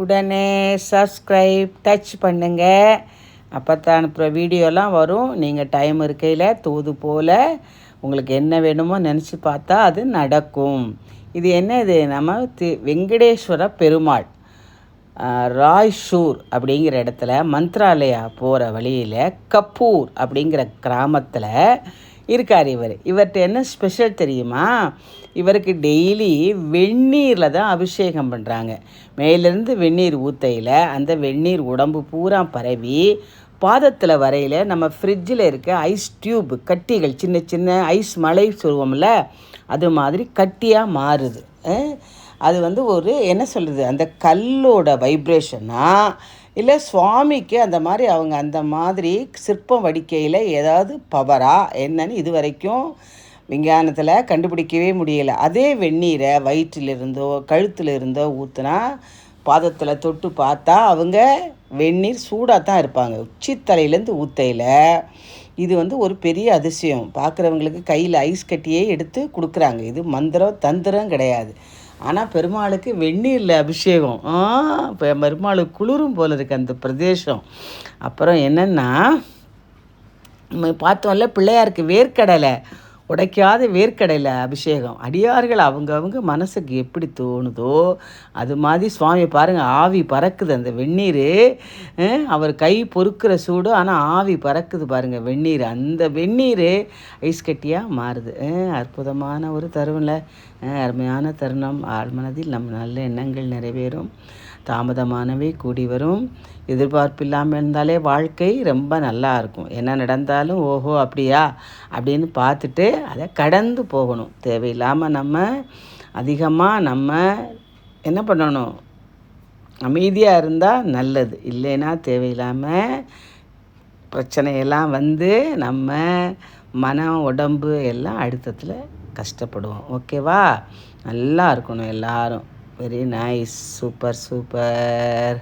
உடனே subscribe touch பண்ணுங்கள் அப்போ தான் அனுப்புகிற வீடியோலாம் வரும். நீங்கள் டைம் இருக்கையில் தூது போல் உங்களுக்கு என்ன வேணுமோ நினச்சி பார்த்தா அது நடக்கும். இது என்னது? நம்ம தி வெங்கடேஸ்வர பெருமாள் ராய்ஷூர் அப்படிங்கிற இடத்துல மந்த்ராலயா போகிற வழியில் கப்பூர் அப்படிங்கிற கிராமத்தில் இருக்கார் இவர். இவர்கிட்ட என்ன ஸ்பெஷல் தெரியுமா? இவருக்கு டெய்லி வெந்நீரில் தான் அபிஷேகம் பண்ணுறாங்க மேலேருந்து வெந்நீர் ஊத்தையில் அந்த வெந்நீர் உடம்பு பூரா பரவி பாதத்தில் வரையில் நம்ம ஃப்ரிட்ஜில் இருக்க ஐஸ் டியூப் கட்டிகள் சின்ன சின்ன ஐஸ் மலை சொல்லுவோம்ல அது மாதிரி கட்டியாக மாறுது. அது வந்து ஒரு என்ன சொல்கிறது அந்த கல்லோட வைப்ரேஷனாக இல்லை சுவாமிக்கு அந்த மாதிரி அவங்க அந்த மாதிரி சிற்பம் வடிக்கையில் ஏதாவது பவரா என்னன்னு இது வரைக்கும் விஞ்ஞானத்தில் கண்டுபிடிக்கவே முடியலை. அதே வெந்நீரை வயிற்றிலிருந்தோ கழுத்தில் இருந்தோ ஊற்றுனா பாதத்தில் தொட்டு பார்த்தா அவங்க வெந்நீர் சூடாக தான் இருப்பாங்க. உச்சித்தலையிலேருந்து ஊத்தையில் இது வந்து ஒரு பெரிய அதிசயம். பார்க்குறவங்களுக்கு கையில் ஐஸ் கட்டியே எடுத்து கொடுக்குறாங்க. இது மந்திரம் தந்திரம் கிடையாது. ஆனால் பெருமாளுக்கு வெந்நீரில் அபிஷேகம். ஆ இப்போ பெருமாளுக்கு குளிரும் போல இருக்கு அந்த பிரதேசம். அப்புறம் என்னென்னா நம்ம பார்த்தோம்ல பிள்ளையாருக்கு வேர்க்கடலை. உடைக்காத வேர்க்கடையில் அபிஷேகம். அடியார்கள் அவங்கவுங்க மனசுக்கு எப்படி தோணுதோ அது மாதிரி சுவாமி பாருங்கள் ஆவி பறக்குது அந்த வெந்நீர். அவர் கை பொறுக்கிற சூடு ஆனால் ஆவி பறக்குது பாருங்கள் வெந்நீர். அந்த வெந்நீர் ஐஸ் கட்டியாக மாறுது. அற்புதமான ஒரு தருணம்ல. அருமையான தருணம். ஆழ்மனதில் நம் நல்ல எண்ணங்கள் நிறைவேறும். தாமதமானவை கூடி வரும். எதிர்பார்ப்பு இல்லாமல் இருந்தாலே வாழ்க்கை ரொம்ப நல்லா இருக்கும். என்ன நடந்தாலும் ஓஹோ அப்படியா? அப்படின்னு பார்த்துட்டு அதை கடந்து போகணும். தேவையில்லாமல் நம்ம அதிகமாக நம்ம என்ன பண்ணணும்? அமைதியாக இருந்தால் நல்லது. இல்லைன்னா தேவையில்லாமல் பிரச்சனையெல்லாம் வந்து நம்ம மனம் உடம்பு எல்லாம் அழுத்தத்தில் கஷ்டப்படுவோம். ஓகேவா? நல்லா இருக்கணும் எல்லாரும். Very nice super super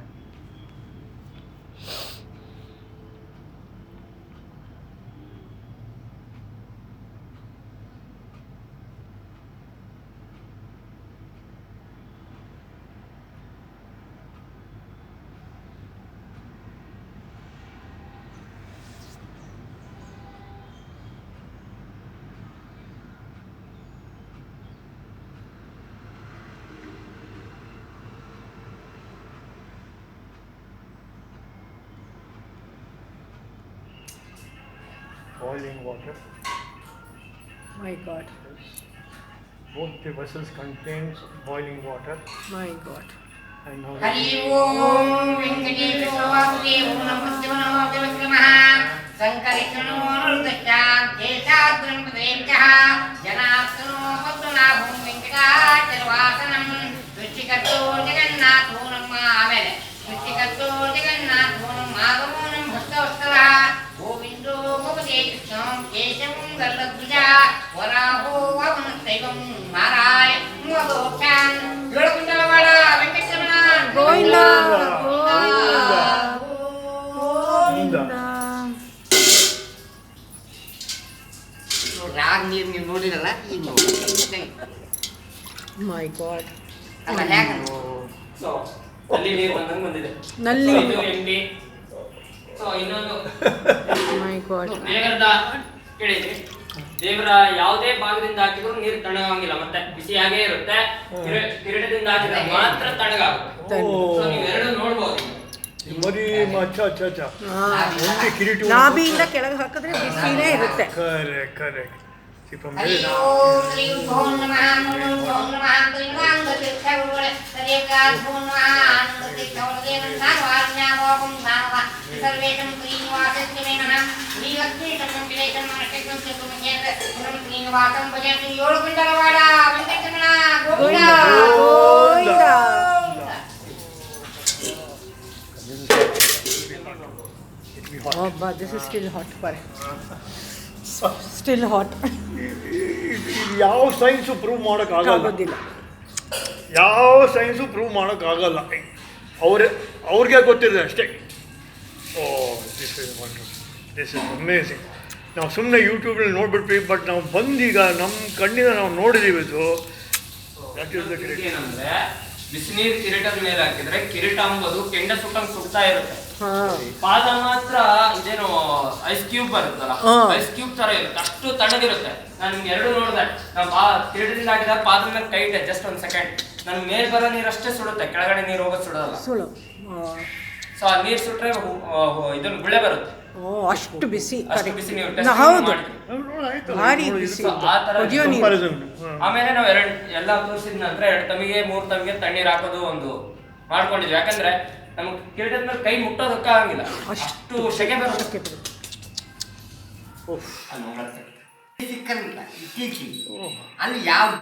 boiling water. My God, Both the vessels contains boiling water my God. and now Hari ओम वेंकटेश्वर वासुदेव नमस्ते नमो नमः शंकरेश्वरो नृदश्चां केशाग्रं पदेभ्यः जनार्दनो पद्मनाभं वेङ्कटाचलवासनं ಬಂದಂಗೆ ಬಂದಿದೆ ನಲ್ಲಿ ಇದು ಎಂಟಿ ಕೇಳಿದ್ರಿ ದೇವರ ಯಾವುದೇ ಭಾಗದಿಂದ ಹಾಕಿದ್ರು ನೀರು ತಣ್ಣಗಾಗಿಲ್ಲ ಮತ್ತೆ ಬಿಸಿಯಾಗೇ ಇರುತ್ತೆ. ಕಿರ- ಕಿರೀಟದಿಂದ ಹಾಕಿದ್ರೆ ಮಾತ್ರ ತಣ್ಣಗಾಗುತ್ತೆ. ಸೊ ನೀವು ಎರಡು ನೋಡ್ಬೋದು. ಮರಿ ಅಚ್ಚ ಅಚ್ಚ ಅಚ್ಚ ಹಾ. only ಕಿರೀಟ ನಾಭಿಯಿಂದ ಕೆಳಗೆ ಹಾಕಿದ್ರೆ ಬಿಸಿನೇ ಇರುತ್ತೆ. ಕರೆಕ್ಟ್ ಕರೆಕ್ಟ್ from ನಾನವ ಸರ್ವೇಷಂ ಶ್ರೀನಿವಾಸಸ್ಯ ನಮಃ ಶ್ರೀಲಕ್ಷ್ಮೀಶಂ ವೆಂಕಟೇಶಂ ನಮಃ ಚತುರ್ಮುಖೇಂದ್ರ ಪುರಂ ಶ್ರೀನಿವಾಸಂ ಭಜಂತಿ ಏಳು ಕುಂಡಲವಾಡ Venkataramana Govinda Govinda. Oh, but this is still hot. But still hot. ಇದು ಯಾವ ಸೈನ್ಸು ಪ್ರೂವ್ ಮಾಡೋಕ್ಕಾಗಲ್ಲ ಆಗೋದಿಲ್ಲ ಯಾವ ಸೈನ್ಸು ಪ್ರೂವ್ ಮಾಡೋಕ್ಕಾಗಲ್ಲ ಅವ್ರೆ ಅವ್ರಿಗೆ ಗೊತ್ತಿದೆ ಅಷ್ಟೇ Oh this is wonderful this is amazing ನಾವು ಸುಮ್ಮನೆ ಯೂಟ್ಯೂಬಲ್ಲಿ ನೋಡ್ಬಿಟ್ವಿ ಬಟ್ ನಾವು ಬಂದೀಗ ನಮ್ಮ ಕಣ್ಣಿಂದ ನಾವು ನೋಡಿದ್ದೀವಿ ಇದು. ದಟ್ ಇಸ್ ದ ಗ್ರೇಟ್ ಏನಂದ್ರೆ ಬಿಸಿನೀರು ಕಿರೀಟದ ಮೇಲೆ ಹಾಕಿದ್ರೆ ಕಿರೀಟ ಅಂಬೋದು ಕೆಂಡ ಸುಟ್ಟಂಗ್ ಸುಡ್ತಾ ಇರುತ್ತೆ. ಹಾ. ಪಾದ ಮಾತ್ರ ಇದೇನು ಐಸ್ ಕ್ಯೂಬ್ ಬರುತ್ತಲ್ಲ. ಐಸ್ ಕ್ಯೂಬ್ ತರ ಇರುತ್ತೆ. ಅಷ್ಟು ತಣ್ಣಗಿರುತ್ತೆ. ನಾನು ನಿಮ್ಗೆ ಎರಡು ನೋಡಿದೆ. ನಾನು ಬಾ ಕಿರೀಟದಿಂದ ಹಾಕಿದ ಪಾದ ಮೇಲೆ ಕೈ ಇಟ್ಟೆ ಜಸ್ಟ್ ಒಂದ್ ಸೆಕೆಂಡ್ ನನ್ ಮೇಲ್ ಬರೋ ನೀರಷ್ಟೇ ಅಷ್ಟೇ ಸುಡುತ್ತೆ ಕೆಳಗಡೆ ನೀರು ಹೋಗೋದು ಸುಡೋಲ್ಲ. ಸೊ ಆ ನೀರ್ ಸುಟ್ರೆ ಇದೊಂದು ಆ, ಇದನ್ನ ಗುಳೆ ಬರುತ್ತೆ. ಓ ಅಷ್ಟು ಬಿಸಿ. ಅಷ್ಟು ಬಿಸಿ ನೀವು ಟೆಸ್ಟ್ testing ಹೌದು. ಮಾಡಿದ್ರಿ. ಭಾರಿ ಬಿಸಿ So, ಆ ತರ ಕುದಿಯೋ ನೀರು. ಆಮೇಲೆ ನಾವು ಎರಡ್ ಎಲ್ಲ ತೋರಿಸಿದ ನಂತರ ಎರಡು ತಮಗೆ ಮೂರು ತಮಗೆ ತಣ್ಣೀರ್ ಹಾಕೋದು ಒಂದು ಮಾಡ್ಕೊಂಡಿದ್ವಿ. ಯಾಕಂದ್ರೆ ನಮ್ಗೆ ಕಿರೀಟದ ಮೇಲೆ ಕೈ ಮುಟ್ಟೋದಕ್ಕೆ ಆಗಂಗಿಲ್ಲ. ಅಷ್ಟು ಸೆಕೆ ಬರುತ್ತೆ. ಇತ್ತೀಚೆಗೆ ಅಲ್ಲಿ ಯಾವ